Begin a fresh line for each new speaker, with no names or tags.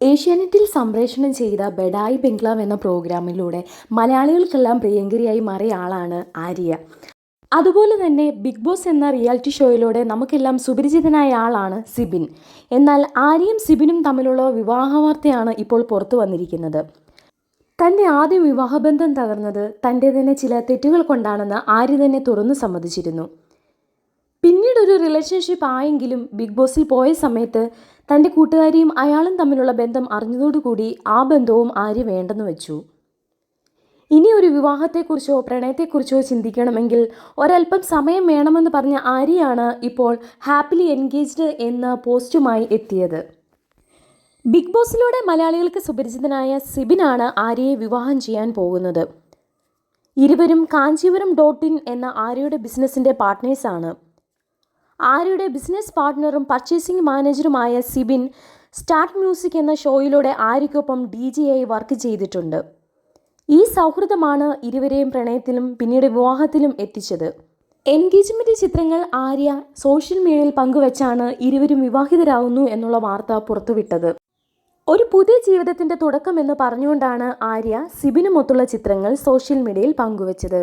ഏഷ്യാനെറ്റിൽ സംപ്രേഷണം ചെയ്ത ബഡായി ബംഗ്ലാവ് എന്ന പ്രോഗ്രാമിലൂടെ മലയാളികൾക്കെല്ലാം പ്രിയങ്കരിയായി മാറിയ ആളാണ് ആര്യ. അതുപോലെ തന്നെ ബിഗ് ബോസ് എന്ന റിയാലിറ്റി ഷോയിലൂടെ നമുക്കെല്ലാം സുപരിചിതനായ ആളാണ് സിബിൻ. എന്നാൽ ആര്യയും സിബിനും തമ്മിലുള്ള വിവാഹ വാർത്തയാണ് ഇപ്പോൾ പുറത്തു വന്നിരിക്കുന്നത്. തന്റെ ആദ്യ വിവാഹബന്ധം തകർന്നത് തന്റെ തന്നെ ചില തെറ്റുകൾ കൊണ്ടാണെന്ന് ആര്യ തന്നെ തുറന്നു സമ്മതിച്ചിരുന്നു. പിന്നീട് ഒരു റിലേഷൻഷിപ്പ് ആയെങ്കിലും ബിഗ് ബോസിൽ പോയ സമയത്ത് തന്റെ കൂട്ടുകാരിയും അയാളും തമ്മിലുള്ള ബന്ധം അറിഞ്ഞതോടുകൂടി ആ ബന്ധവും ആര്യ വേണ്ടെന്ന് വെച്ചു. ഇനി ഒരു വിവാഹത്തെക്കുറിച്ചോ പ്രണയത്തെക്കുറിച്ചോ ചിന്തിക്കണമെങ്കിൽ ഒരല്പം സമയം വേണമെന്ന് പറഞ്ഞ ആര്യയാണ് ഇപ്പോൾ ഹാപ്പിലി എൻഗേജ്ഡ് എന്ന പോസ്റ്റുമായി എത്തിയത്. ബിഗ് ബോസിലൂടെ മലയാളികൾക്ക് സുപരിചിതനായ സിബിനാണ് ആര്യയെ വിവാഹം ചെയ്യാൻ പോകുന്നത്. ഇരുവരും കാഞ്ചീപുരം ഡോട്ട് ഇൻ എന്ന ആര്യയുടെ ബിസിനസ്സിന്റെ പാർട്ട്നേഴ്സാണ്. ആര്യയുടെ ബിസിനസ് പാർട്ട്ണറും പർച്ചേസിംഗ് മാനേജറുമായ സിബിൻ സ്റ്റാർട്ട് മ്യൂസിക് എന്ന ഷോയിലൂടെ ആര്യയ്ക്കൊപ്പം ഡി ആയി വർക്ക് ചെയ്തിട്ടുണ്ട്. ഈ സൗഹൃദമാണ് ഇരുവരെയും പ്രണയത്തിലും പിന്നീട് വിവാഹത്തിലും എത്തിച്ചത്. എൻഗേജ്മെന്റ് ചിത്രങ്ങൾ ആര്യ സോഷ്യൽ മീഡിയയിൽ പങ്കുവച്ചാണ് ഇരുവരും വിവാഹിതരാകുന്നു എന്നുള്ള വാർത്ത പുറത്തുവിട്ടത്. ഒരു പുതിയ ജീവിതത്തിന്റെ തുടക്കമെന്ന് പറഞ്ഞുകൊണ്ടാണ് ആര്യ സിബിനുമൊത്തുള്ള ചിത്രങ്ങൾ സോഷ്യൽ മീഡിയയിൽ പങ്കുവച്ചത്.